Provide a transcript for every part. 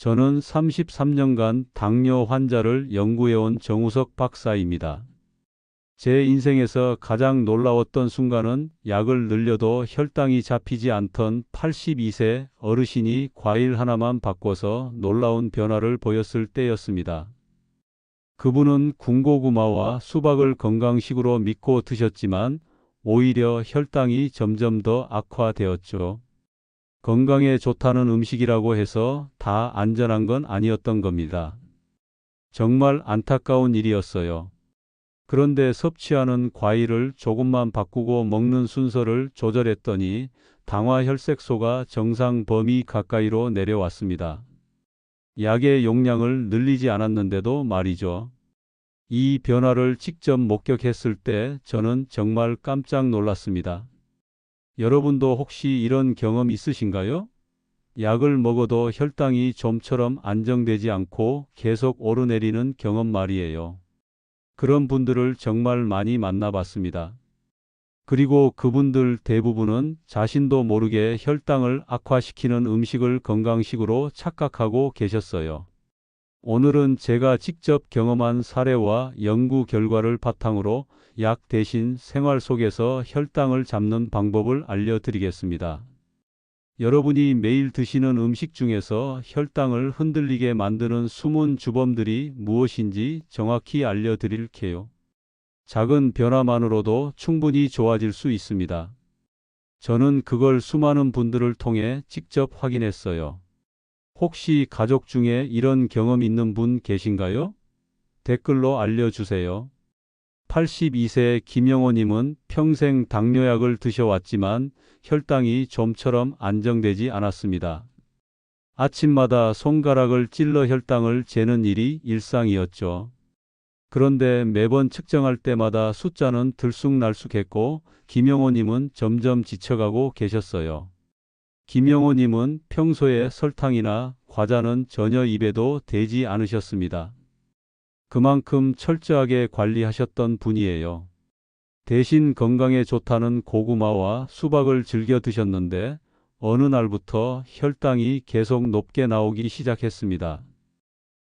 저는 33년간 당뇨 환자를 연구해온 정우석 박사입니다. 제 인생에서 가장 놀라웠던 순간은 약을 늘려도 혈당이 잡히지 않던 82세 어르신이 과일 하나만 바꿔서 놀라운 변화를 보였을 때였습니다. 그분은 군고구마와 수박을 건강식으로 믿고 드셨지만 오히려 혈당이 점점 더 악화되었죠. 건강에 좋다는 음식이라고 해서 다 안전한 건 아니었던 겁니다. 정말 안타까운 일이었어요. 그런데 섭취하는 과일을 조금만 바꾸고 먹는 순서를 조절했더니 당화 혈색소가 정상 범위 가까이로 내려왔습니다. 약의 용량을 늘리지 않았는데도 말이죠. 이 변화를 직접 목격했을 때 저는 정말 깜짝 놀랐습니다. 여러분도 혹시 이런 경험 있으신가요? 약을 먹어도 혈당이 좀처럼 안정되지 않고 계속 오르내리는 경험 말이에요. 그런 분들을 정말 많이 만나봤습니다. 그리고 그분들 대부분은 자신도 모르게 혈당을 악화시키는 음식을 건강식으로 착각하고 계셨어요. 오늘은 제가 직접 경험한 사례와 연구 결과를 바탕으로 약 대신 생활 속에서 혈당을 잡는 방법을 알려드리겠습니다. 여러분이 매일 드시는 음식 중에서 혈당을 흔들리게 만드는 숨은 주범들이 무엇인지 정확히 알려드릴게요. 작은 변화만으로도 충분히 좋아질 수 있습니다. 저는 그걸 수많은 분들을 통해 직접 확인했어요. 혹시 가족 중에 이런 경험 있는 분 계신가요? 댓글로 알려주세요. 82세 김영호님은 평생 당뇨약을 드셔왔지만 혈당이 좀처럼 안정되지 않았습니다. 아침마다 손가락을 찔러 혈당을 재는 일이 일상이었죠. 그런데 매번 측정할 때마다 숫자는 들쑥날쑥했고 김영호님은 점점 지쳐가고 계셨어요. 김영호님은 평소에 설탕이나 과자는 전혀 입에도 대지 않으셨습니다. 그만큼 철저하게 관리하셨던 분이에요. 대신 건강에 좋다는 고구마와 수박을 즐겨 드셨는데 어느 날부터 혈당이 계속 높게 나오기 시작했습니다.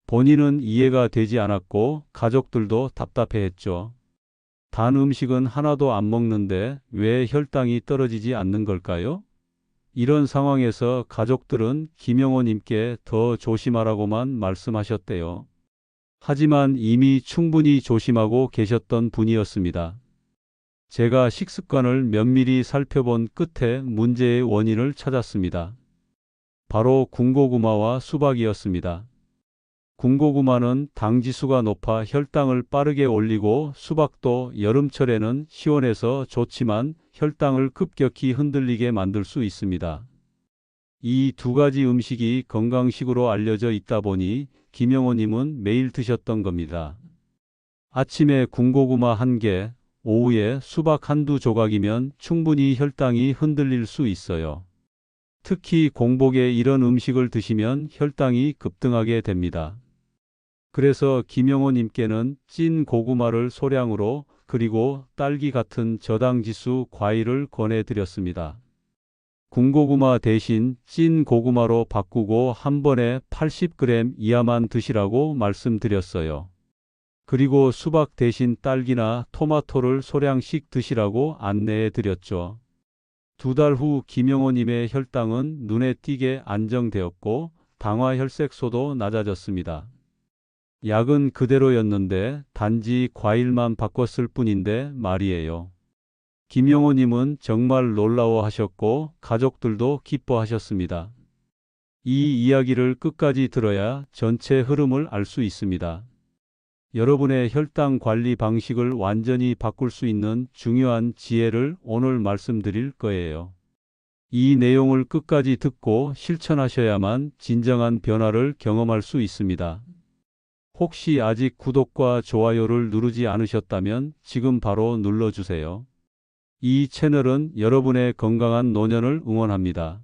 본인은 이해가 되지 않았고 가족들도 답답해했죠. 단 음식은 하나도 안 먹는데 왜 혈당이 떨어지지 않는 걸까요? 이런 상황에서 가족들은 김영호님께 더 조심하라고만 말씀하셨대요. 하지만 이미 충분히 조심하고 계셨던 분이었습니다. 제가 식습관을 면밀히 살펴본 끝에 문제의 원인을 찾았습니다. 바로 군고구마와 수박이었습니다. 군고구마는 당지수가 높아 혈당을 빠르게 올리고 수박도 여름철에는 시원해서 좋지만 혈당을 급격히 흔들리게 만들 수 있습니다. 이 두 가지 음식이 건강식으로 알려져 있다 보니 김영호님은 매일 드셨던 겁니다. 아침에 군고구마 한 개, 오후에 수박 한두 조각이면 충분히 혈당이 흔들릴 수 있어요. 특히 공복에 이런 음식을 드시면 혈당이 급등하게 됩니다. 그래서 김영호님께는 찐 고구마를 소량으로 그리고 딸기 같은 저당지수 과일을 권해드렸습니다. 군고구마 대신 찐 고구마로 바꾸고 한 번에 80g 이하만 드시라고 말씀드렸어요. 그리고 수박 대신 딸기나 토마토를 소량씩 드시라고 안내해 드렸죠. 두 달 후 김영호님의 혈당은 눈에 띄게 안정되었고 당화 혈색소도 낮아졌습니다. 약은 그대로였는데 단지 과일만 바꿨을 뿐인데 말이에요. 김영호님은 정말 놀라워하셨고 가족들도 기뻐하셨습니다. 이 이야기를 끝까지 들어야 전체 흐름을 알 수 있습니다. 여러분의 혈당 관리 방식을 완전히 바꿀 수 있는 중요한 지혜를 오늘 말씀드릴 거예요. 이 내용을 끝까지 듣고 실천하셔야만 진정한 변화를 경험할 수 있습니다. 혹시 아직 구독과 좋아요를 누르지 않으셨다면 지금 바로 눌러주세요. 이 채널은 여러분의 건강한 노년을 응원합니다.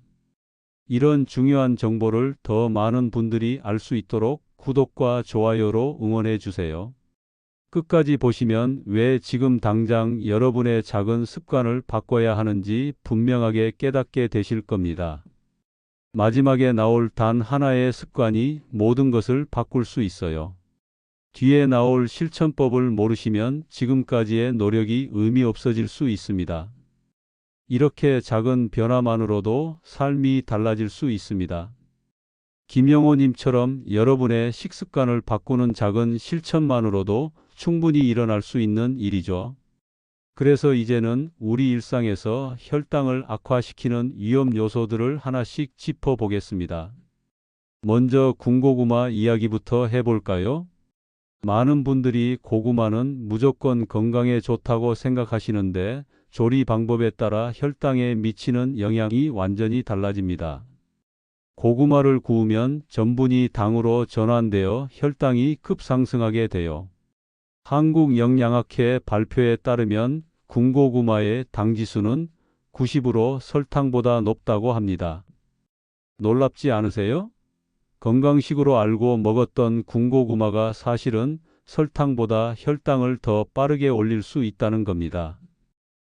이런 중요한 정보를 더 많은 분들이 알 수 있도록 구독과 좋아요로 응원해 주세요. 끝까지 보시면 왜 지금 당장 여러분의 작은 습관을 바꿔야 하는지 분명하게 깨닫게 되실 겁니다. 마지막에 나올 단 하나의 습관이 모든 것을 바꿀 수 있어요. 뒤에 나올 실천법을 모르시면 지금까지의 노력이 의미 없어질 수 있습니다. 이렇게 작은 변화만으로도 삶이 달라질 수 있습니다. 김영호님처럼 여러분의 식습관을 바꾸는 작은 실천만으로도 충분히 일어날 수 있는 일이죠. 그래서 이제는 우리 일상에서 혈당을 악화시키는 위험 요소들을 하나씩 짚어보겠습니다. 먼저 군고구마 이야기부터 해볼까요? 많은 분들이 고구마는 무조건 건강에 좋다고 생각하시는데 조리 방법에 따라 혈당에 미치는 영향이 완전히 달라집니다. 고구마를 구우면 전분이 당으로 전환되어 혈당이 급상승하게 돼요. 한국영양학회 발표에 따르면 군고구마의 당지수는 90으로 설탕보다 높다고 합니다. 놀랍지 않으세요? 건강식으로 알고 먹었던 군고구마가 사실은 설탕보다 혈당을 더 빠르게 올릴 수 있다는 겁니다.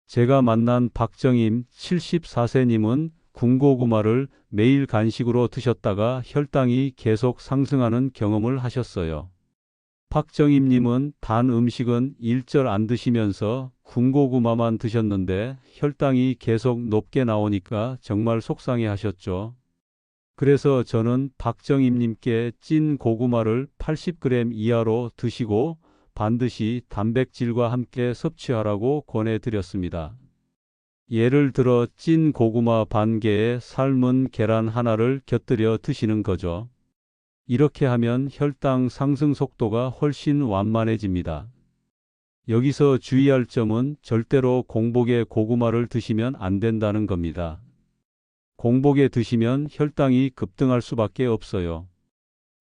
제가 만난 박정임 74세님은 군고구마를 매일 간식으로 드셨다가 혈당이 계속 상승하는 경험을 하셨어요. 박정임님은 단 음식은 일절 안 드시면서 군고구마만 드셨는데 혈당이 계속 높게 나오니까 정말 속상해 하셨죠. 그래서 저는 박정임님께 찐 고구마를 80g 이하로 드시고 반드시 단백질과 함께 섭취하라고 권해드렸습니다. 예를 들어 찐 고구마 반 개에 삶은 계란 하나를 곁들여 드시는 거죠. 이렇게 하면 혈당 상승 속도가 훨씬 완만해집니다. 여기서 주의할 점은 절대로 공복에 고구마를 드시면 안 된다는 겁니다. 공복에 드시면 혈당이 급등할 수밖에 없어요.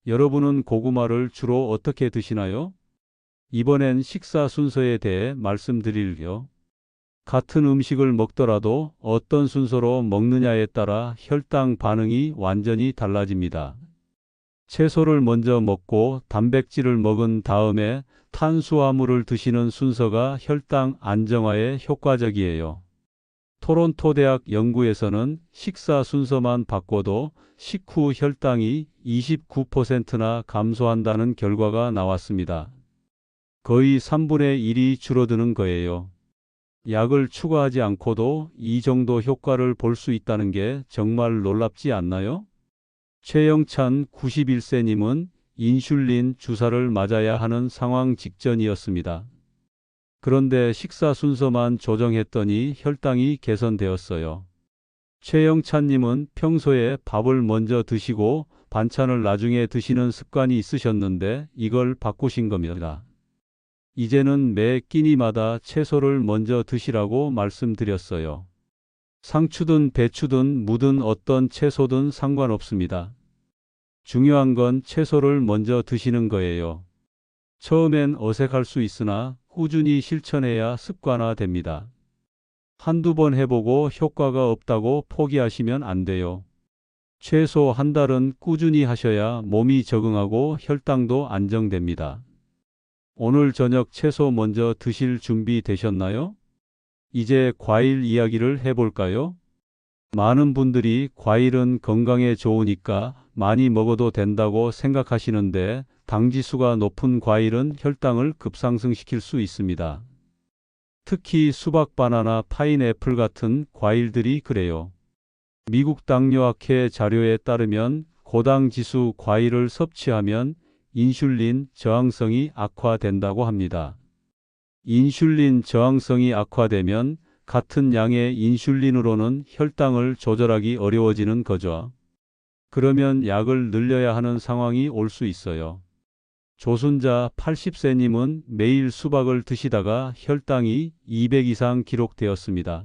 여러분은 고구마를 주로 어떻게 드시나요? 이번엔 식사 순서에 대해 말씀드릴게요. 같은 음식을 먹더라도 어떤 순서로 먹느냐에 따라 혈당 반응이 완전히 달라집니다. 채소를 먼저 먹고 단백질을 먹은 다음에 탄수화물을 드시는 순서가 혈당 안정화에 효과적이에요. 토론토 대학 연구에서는 식사 순서만 바꿔도 식후 혈당이 29%나 감소한다는 결과가 나왔습니다. 거의 3분의 1이 줄어드는 거예요. 약을 추가하지 않고도 이 정도 효과를 볼 수 있다는 게 정말 놀랍지 않나요? 최영찬 91세님은 인슐린 주사를 맞아야 하는 상황 직전이었습니다. 그런데 식사 순서만 조정했더니 혈당이 개선되었어요. 최영찬님은 평소에 밥을 먼저 드시고 반찬을 나중에 드시는 습관이 있으셨는데 이걸 바꾸신 겁니다. 이제는 매 끼니마다 채소를 먼저 드시라고 말씀드렸어요. 상추든 배추든 무든 어떤 채소든 상관없습니다. 중요한 건 채소를 먼저 드시는 거예요. 처음엔 어색할 수 있으나 꾸준히 실천해야 습관화됩니다. 한두 번 해보고 효과가 없다고 포기하시면 안 돼요. 최소 한 달은 꾸준히 하셔야 몸이 적응하고 혈당도 안정됩니다. 오늘 저녁 채소 먼저 드실 준비 되셨나요? 이제 과일 이야기를 해볼까요? 많은 분들이 과일은 건강에 좋으니까 많이 먹어도 된다고 생각하시는데 당지수가 높은 과일은 혈당을 급상승시킬 수 있습니다. 특히 수박, 바나나, 파인애플 같은 과일들이 그래요. 미국 당뇨학회 자료에 따르면 고당 지수 과일을 섭취하면 인슐린 저항성이 악화된다고 합니다. 인슐린 저항성이 악화되면 같은 양의 인슐린으로는 혈당을 조절하기 어려워지는 거죠. 그러면 약을 늘려야 하는 상황이 올 수 있어요. 조순자 80세님은 매일 수박을 드시다가 혈당이 200 이상 기록되었습니다.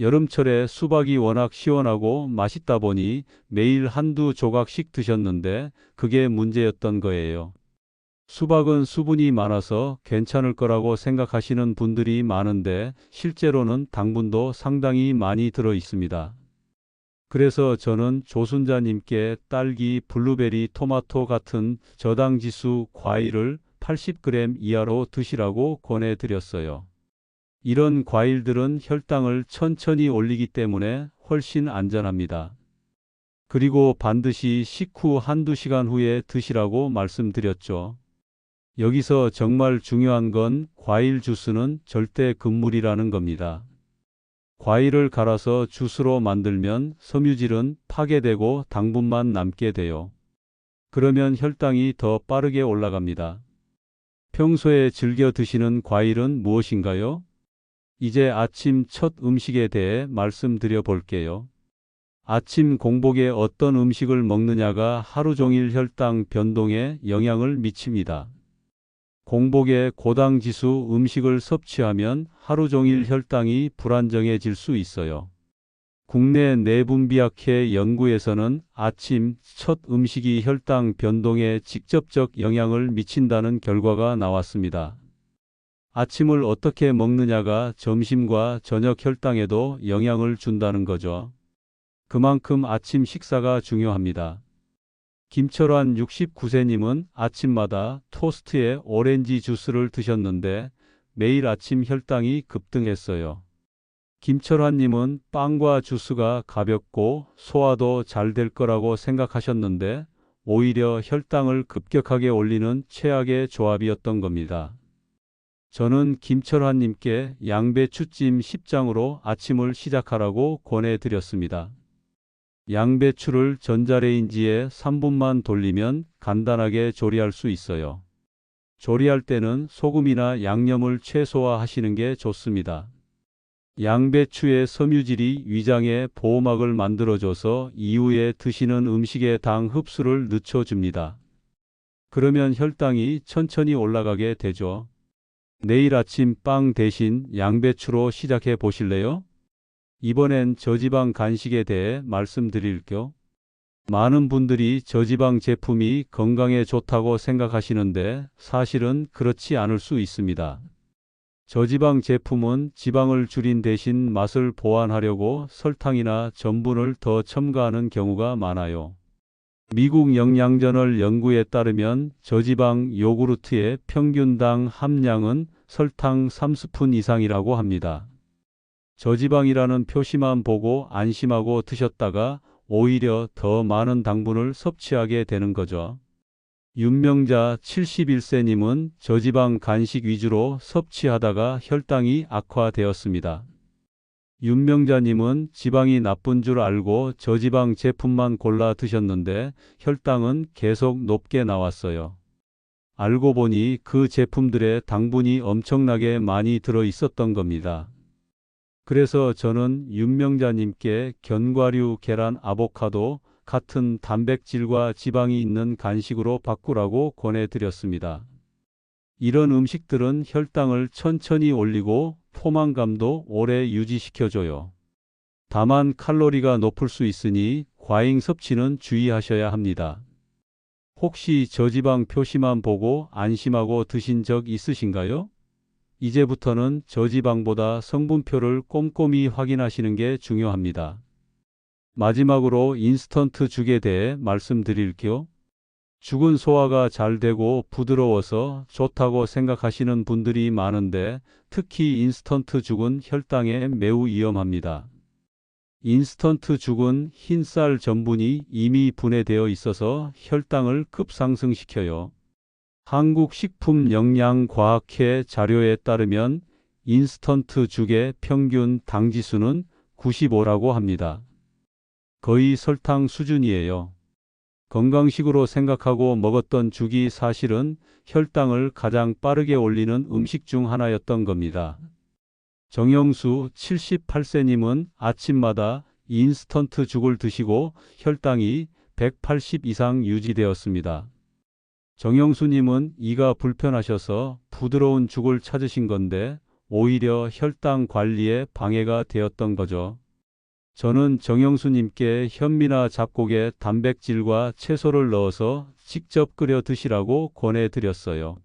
여름철에 수박이 워낙 시원하고 맛있다 보니 매일 한두 조각씩 드셨는데 그게 문제였던 거예요. 수박은 수분이 많아서 괜찮을 거라고 생각하시는 분들이 많은데 실제로는 당분도 상당히 많이 들어 있습니다. 그래서 저는 조순자님께 딸기, 블루베리, 토마토 같은 저당지수 과일을 80g 이하로 드시라고 권해드렸어요. 이런 과일들은 혈당을 천천히 올리기 때문에 훨씬 안전합니다. 그리고 반드시 식후 한두 시간 후에 드시라고 말씀드렸죠. 여기서 정말 중요한 건 과일 주스는 절대 금물이라는 겁니다. 과일을 갈아서 주스로 만들면 섬유질은 파괴되고 당분만 남게 돼요. 그러면 혈당이 더 빠르게 올라갑니다. 평소에 즐겨 드시는 과일은 무엇인가요? 이제 아침 첫 음식에 대해 말씀드려 볼게요. 아침 공복에 어떤 음식을 먹느냐가 하루 종일 혈당 변동에 영향을 미칩니다. 공복에 고당 지수 음식을 섭취하면 하루 종일 혈당이 불안정해질 수 있어요. 국내 내분비학회 연구에서는 아침 첫 음식이 혈당 변동에 직접적 영향을 미친다는 결과가 나왔습니다. 아침을 어떻게 먹느냐가 점심과 저녁 혈당에도 영향을 준다는 거죠. 그만큼 아침 식사가 중요합니다. 김철환 69세님은 아침마다 토스트에 오렌지 주스를 드셨는데 매일 아침 혈당이 급등했어요. 김철환님은 빵과 주스가 가볍고 소화도 잘 될 거라고 생각하셨는데 오히려 혈당을 급격하게 올리는 최악의 조합이었던 겁니다. 저는 김철환님께 양배추찜 10장으로 아침을 시작하라고 권해드렸습니다. 양배추를 전자레인지에 3분만 돌리면 간단하게 조리할 수 있어요. 조리할 때는 소금이나 양념을 최소화하시는 게 좋습니다. 양배추의 섬유질이 위장에 보호막을 만들어줘서 이후에 드시는 음식의 당 흡수를 늦춰줍니다. 그러면 혈당이 천천히 올라가게 되죠. 내일 아침 빵 대신 양배추로 시작해 보실래요? 이번엔 저지방 간식에 대해 말씀드릴게요. 많은 분들이 저지방 제품이 건강에 좋다고 생각하시는데 사실은 그렇지 않을 수 있습니다. 저지방 제품은 지방을 줄인 대신 맛을 보완하려고 설탕이나 전분을 더 첨가하는 경우가 많아요. 미국 영양저널 연구에 따르면 저지방 요구르트의 평균당 함량은 설탕 3스푼 이상이라고 합니다. 저지방이라는 표시만 보고 안심하고 드셨다가 오히려 더 많은 당분을 섭취하게 되는 거죠. 윤명자 71세님은 저지방 간식 위주로 섭취하다가 혈당이 악화되었습니다. 윤명자님은 지방이 나쁜 줄 알고 저지방 제품만 골라 드셨는데 혈당은 계속 높게 나왔어요. 알고 보니 그 제품들의 당분이 엄청나게 많이 들어 있었던 겁니다. 그래서 저는 윤명자님께 견과류, 계란, 아보카도 같은 단백질과 지방이 있는 간식으로 바꾸라고 권해드렸습니다. 이런 음식들은 혈당을 천천히 올리고 포만감도 오래 유지시켜줘요. 다만 칼로리가 높을 수 있으니 과잉 섭취는 주의하셔야 합니다. 혹시 저지방 표시만 보고 안심하고 드신 적 있으신가요? 이제부터는 저지방보다 성분표를 꼼꼼히 확인하시는 게 중요합니다. 마지막으로 인스턴트 죽에 대해 말씀드릴게요. 죽은 소화가 잘 되고 부드러워서 좋다고 생각하시는 분들이 많은데 특히 인스턴트 죽은 혈당에 매우 위험합니다. 인스턴트 죽은 흰쌀 전분이 이미 분해되어 있어서 혈당을 급상승시켜요. 한국식품영양과학회 자료에 따르면 인스턴트 죽의 평균 당지수는 95라고 합니다. 거의 설탕 수준이에요. 건강식으로 생각하고 먹었던 죽이 사실은 혈당을 가장 빠르게 올리는 음식 중 하나였던 겁니다. 정영수 78세님은 아침마다 인스턴트 죽을 드시고 혈당이 180 이상 유지되었습니다. 정영수님은 이가 불편하셔서 부드러운 죽을 찾으신 건데 오히려 혈당 관리에 방해가 되었던 거죠. 저는 정영수님께 현미나 잡곡에 단백질과 채소를 넣어서 직접 끓여 드시라고 권해드렸어요.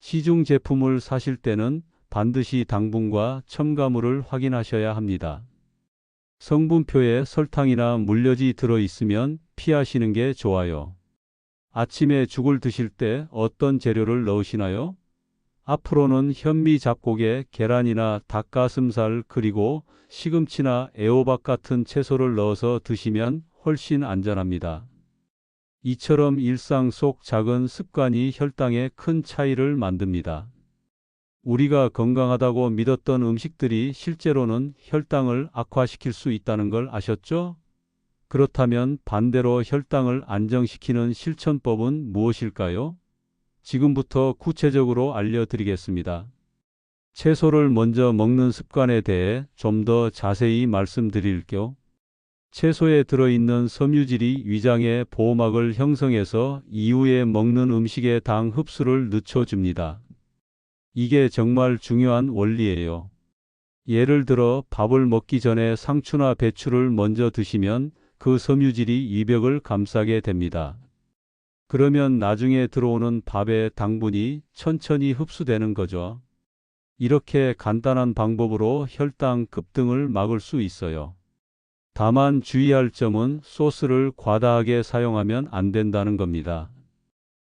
시중 제품을 사실 때는 반드시 당분과 첨가물을 확인하셔야 합니다. 성분표에 설탕이나 물엿이 들어 있으면 피하시는 게 좋아요. 아침에 죽을 드실 때 어떤 재료를 넣으시나요? 앞으로는 현미 잡곡에 계란이나 닭가슴살 그리고 시금치나 애호박 같은 채소를 넣어서 드시면 훨씬 안전합니다. 이처럼 일상 속 작은 습관이 혈당에 큰 차이를 만듭니다. 우리가 건강하다고 믿었던 음식들이 실제로는 혈당을 악화시킬 수 있다는 걸 아셨죠? 그렇다면 반대로 혈당을 안정시키는 실천법은 무엇일까요? 지금부터 구체적으로 알려드리겠습니다. 채소를 먼저 먹는 습관에 대해 좀 더 자세히 말씀드릴게요. 채소에 들어있는 섬유질이 위장의 보호막을 형성해서 이후에 먹는 음식의 당 흡수를 늦춰줍니다. 이게 정말 중요한 원리예요. 예를 들어 밥을 먹기 전에 상추나 배추를 먼저 드시면 그 섬유질이 이 벽을 감싸게 됩니다. 그러면 나중에 들어오는 밥의 당분이 천천히 흡수되는 거죠. 이렇게 간단한 방법으로 혈당 급등을 막을 수 있어요. 다만 주의할 점은 소스를 과다하게 사용하면 안 된다는 겁니다.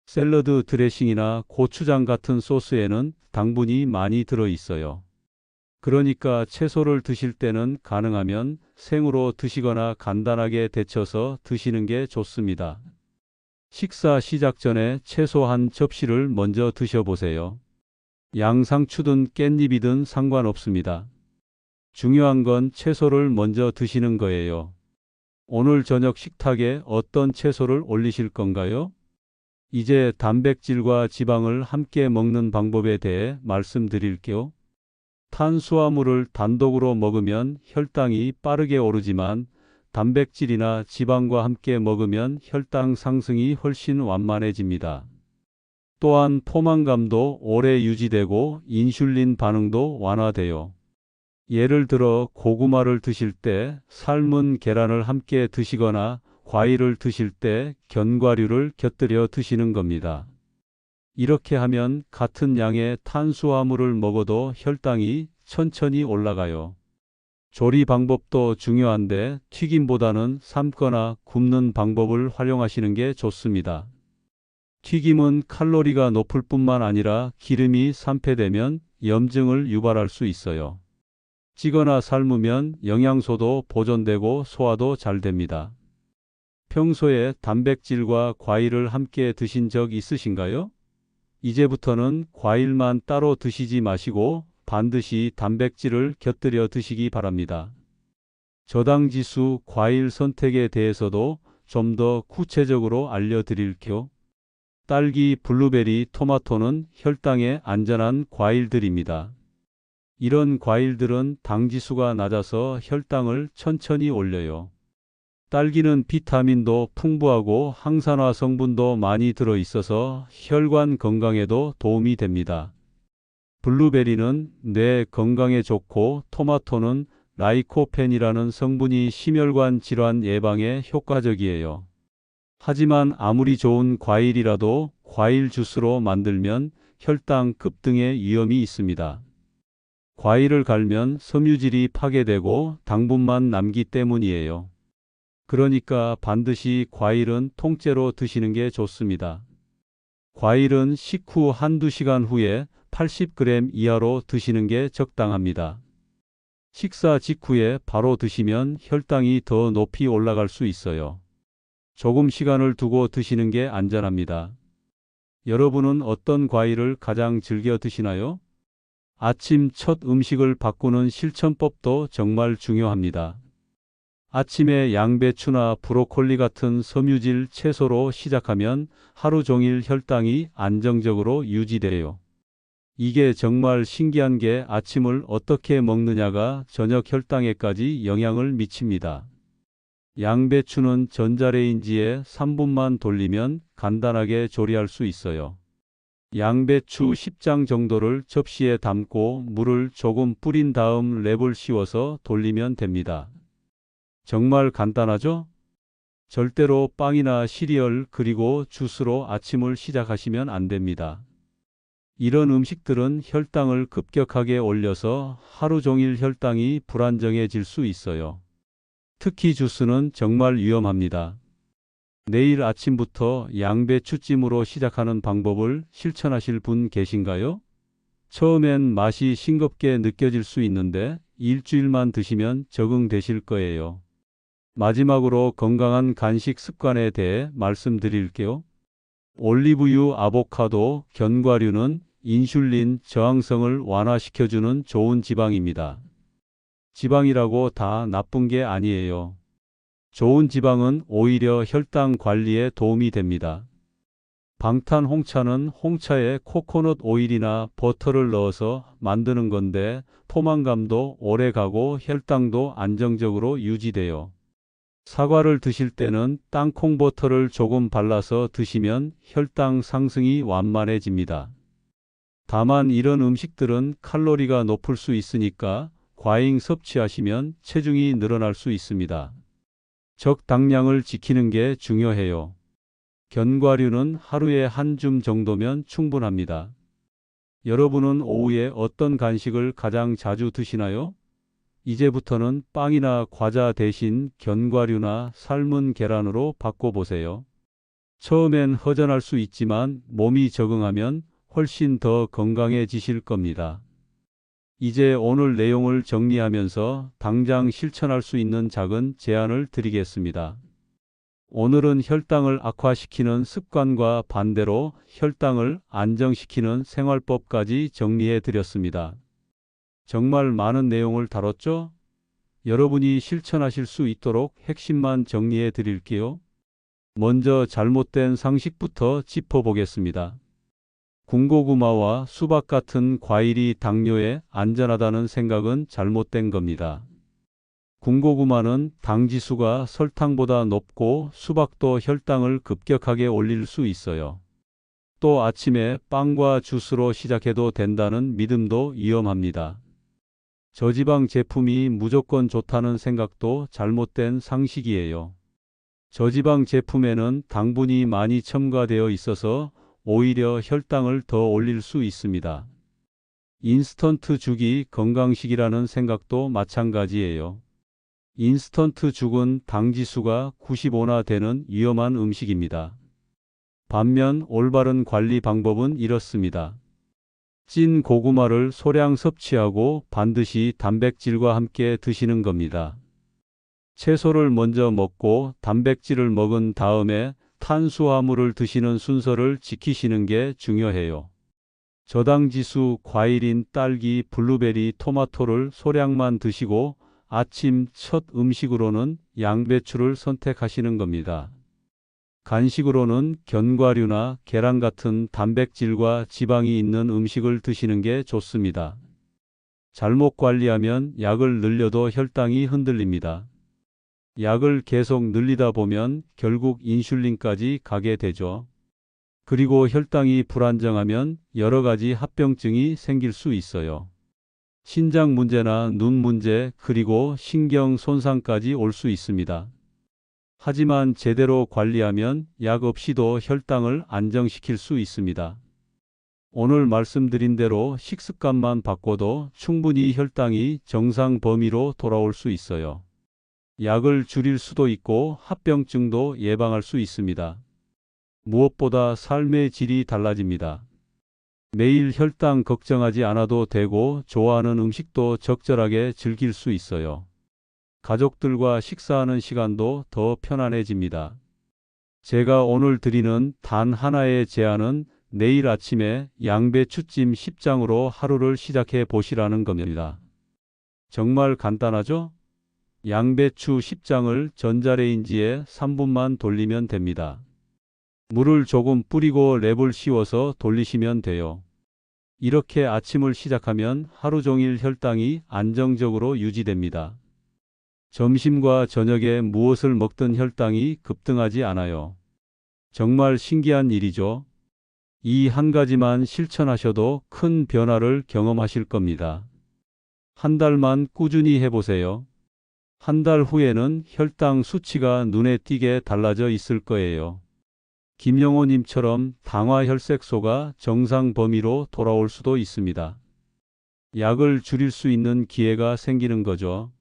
샐러드 드레싱이나 고추장 같은 소스에는 당분이 많이 들어 있어요. 그러니까 채소를 드실 때는 가능하면 생으로 드시거나 간단하게 데쳐서 드시는 게 좋습니다. 식사 시작 전에 채소 한 접시를 먼저 드셔보세요. 양상추든 깻잎이든 상관없습니다. 중요한 건 채소를 먼저 드시는 거예요. 오늘 저녁 식탁에 어떤 채소를 올리실 건가요? 이제 단백질과 지방을 함께 먹는 방법에 대해 말씀드릴게요. 탄수화물을 단독으로 먹으면 혈당이 빠르게 오르지만 단백질이나 지방과 함께 먹으면 혈당 상승이 훨씬 완만해집니다. 또한 포만감도 오래 유지되고 인슐린 반응도 완화돼요. 예를 들어 고구마를 드실 때 삶은 계란을 함께 드시거나 과일을 드실 때 견과류를 곁들여 드시는 겁니다. 이렇게 하면 같은 양의 탄수화물을 먹어도 혈당이 천천히 올라가요. 조리 방법도 중요한데 튀김보다는 삶거나 굽는 방법을 활용하시는 게 좋습니다. 튀김은 칼로리가 높을 뿐만 아니라 기름이 산패되면 염증을 유발할 수 있어요. 찌거나 삶으면 영양소도 보존되고 소화도 잘 됩니다. 평소에 단백질과 과일을 함께 드신 적 있으신가요? 이제부터는 과일만 따로 드시지 마시고 반드시 단백질을 곁들여 드시기 바랍니다. 저당 지수 과일 선택에 대해서도 좀 더 구체적으로 알려드릴게요. 딸기, 블루베리, 토마토는 혈당에 안전한 과일들입니다. 이런 과일들은 당 지수가 낮아서 혈당을 천천히 올려요. 딸기는 비타민도 풍부하고 항산화 성분도 많이 들어 있어서 혈관 건강에도 도움이 됩니다. 블루베리는 뇌 건강에 좋고 토마토는 라이코펜이라는 성분이 심혈관 질환 예방에 효과적이에요. 하지만 아무리 좋은 과일이라도 과일 주스로 만들면 혈당 급등의 위험이 있습니다. 과일을 갈면 섬유질이 파괴되고 당분만 남기 때문이에요. 그러니까 반드시 과일은 통째로 드시는 게 좋습니다. 과일은 식후 한두 시간 후에 80g 이하로 드시는 게 적당합니다. 식사 직후에 바로 드시면 혈당이 더 높이 올라갈 수 있어요. 조금 시간을 두고 드시는 게 안전합니다. 여러분은 어떤 과일을 가장 즐겨 드시나요? 아침 첫 음식을 바꾸는 실천법도 정말 중요합니다. 아침에 양배추나 브로콜리 같은 섬유질 채소로 시작하면 하루 종일 혈당이 안정적으로 유지돼요. 이게 정말 신기한 게 아침을 어떻게 먹느냐가 저녁 혈당에까지 영향을 미칩니다. 양배추는 전자레인지에 3분만 돌리면 간단하게 조리할 수 있어요. 양배추 10장 정도를 접시에 담고 물을 조금 뿌린 다음 랩을 씌워서 돌리면 됩니다. 정말 간단하죠? 절대로 빵이나 시리얼 그리고 주스로 아침을 시작하시면 안 됩니다. 이런 음식들은 혈당을 급격하게 올려서 하루 종일 혈당이 불안정해질 수 있어요. 특히 주스는 정말 위험합니다. 내일 아침부터 양배추찜으로 시작하는 방법을 실천하실 분 계신가요? 처음엔 맛이 싱겁게 느껴질 수 있는데 일주일만 드시면 적응되실 거예요. 마지막으로 건강한 간식 습관에 대해 말씀드릴게요. 올리브유, 아보카도, 견과류는 인슐린 저항성을 완화시켜주는 좋은 지방입니다. 지방이라고 다 나쁜 게 아니에요. 좋은 지방은 오히려 혈당 관리에 도움이 됩니다. 방탄 홍차는 홍차에 코코넛 오일이나 버터를 넣어서 만드는 건데 포만감도 오래 가고 혈당도 안정적으로 유지돼요. 사과를 드실 때는 땅콩 버터를 조금 발라서 드시면 혈당 상승이 완만해집니다. 다만 이런 음식들은 칼로리가 높을 수 있으니까 과잉 섭취하시면 체중이 늘어날 수 있습니다. 적당량을 지키는 게 중요해요. 견과류는 하루에 한 줌 정도면 충분합니다. 여러분은 오후에 어떤 간식을 가장 자주 드시나요? 이제부터는 빵이나 과자 대신 견과류나 삶은 계란으로 바꿔보세요. 처음엔 허전할 수 있지만 몸이 적응하면 훨씬 더 건강해지실 겁니다. 이제 오늘 내용을 정리하면서 당장 실천할 수 있는 작은 제안을 드리겠습니다. 오늘은 혈당을 악화시키는 습관과 반대로 혈당을 안정시키는 생활법까지 정리해 드렸습니다. 정말 많은 내용을 다뤘죠? 여러분이 실천하실 수 있도록 핵심만 정리해 드릴게요. 먼저 잘못된 상식부터 짚어보겠습니다. 군고구마와 수박 같은 과일이 당뇨에 안전하다는 생각은 잘못된 겁니다. 군고구마는 당 지수가 설탕보다 높고 수박도 혈당을 급격하게 올릴 수 있어요. 또 아침에 빵과 주스로 시작해도 된다는 믿음도 위험합니다. 저지방 제품이 무조건 좋다는 생각도 잘못된 상식이에요. 저지방 제품에는 당분이 많이 첨가되어 있어서 오히려 혈당을 더 올릴 수 있습니다. 인스턴트 죽이 건강식이라는 생각도 마찬가지예요. 인스턴트 죽은 당 지수가 95나 되는 위험한 음식입니다. 반면 올바른 관리 방법은 이렇습니다. 찐 고구마를 소량 섭취하고 반드시 단백질과 함께 드시는 겁니다. 채소를 먼저 먹고 단백질을 먹은 다음에 탄수화물을 드시는 순서를 지키시는 게 중요해요. 저당 지수 과일인 딸기, 블루베리, 토마토를 소량만 드시고 아침 첫 음식으로는 양배추를 선택하시는 겁니다. 간식으로는 견과류나 계란 같은 단백질과 지방이 있는 음식을 드시는 게 좋습니다. 잘못 관리하면 약을 늘려도 혈당이 흔들립니다. 약을 계속 늘리다 보면 결국 인슐린까지 가게 되죠. 그리고 혈당이 불안정하면 여러 가지 합병증이 생길 수 있어요. 신장 문제나 눈 문제 그리고 신경 손상까지 올 수 있습니다. 하지만 제대로 관리하면 약 없이도 혈당을 안정시킬 수 있습니다. 오늘 말씀드린 대로 식습관만 바꿔도 충분히 혈당이 정상 범위로 돌아올 수 있어요. 약을 줄일 수도 있고 합병증도 예방할 수 있습니다. 무엇보다 삶의 질이 달라집니다. 매일 혈당 걱정하지 않아도 되고 좋아하는 음식도 적절하게 즐길 수 있어요. 가족들과 식사하는 시간도 더 편안해집니다. 제가 오늘 드리는 단 하나의 제안은 내일 아침에 양배추찜 10장으로 하루를 시작해 보시라는 겁니다. 정말 간단하죠? 양배추 10장을 전자레인지에 3분만 돌리면 됩니다. 물을 조금 뿌리고 랩을 씌워서 돌리시면 돼요. 이렇게 아침을 시작하면 하루 종일 혈당이 안정적으로 유지됩니다. 점심과 저녁에 무엇을 먹든 혈당이 급등하지 않아요. 정말 신기한 일이죠. 이 한 가지만 실천하셔도 큰 변화를 경험하실 겁니다. 한 달만 꾸준히 해보세요. 한 달 후에는 혈당 수치가 눈에 띄게 달라져 있을 거예요. 김영호님처럼 당화 혈색소가 정상 범위로 돌아올 수도 있습니다. 약을 줄일 수 있는 기회가 생기는 거죠.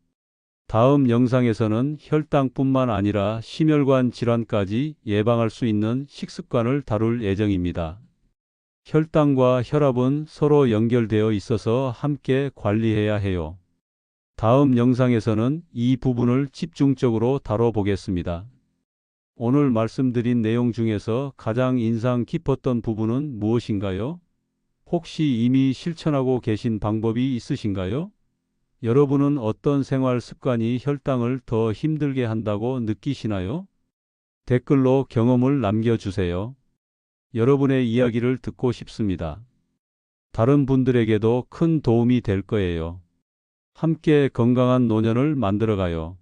다음 영상에서는 혈당뿐만 아니라 심혈관 질환까지 예방할 수 있는 식습관을 다룰 예정입니다. 혈당과 혈압은 서로 연결되어 있어서 함께 관리해야 해요. 다음 영상에서는 이 부분을 집중적으로 다뤄보겠습니다. 오늘 말씀드린 내용 중에서 가장 인상 깊었던 부분은 무엇인가요? 혹시 이미 실천하고 계신 방법이 있으신가요? 여러분은 어떤 생활 습관이 혈당을 더 힘들게 한다고 느끼시나요? 댓글로 경험을 남겨주세요. 여러분의 이야기를 듣고 싶습니다. 다른 분들에게도 큰 도움이 될 거예요. 함께 건강한 노년을 만들어가요.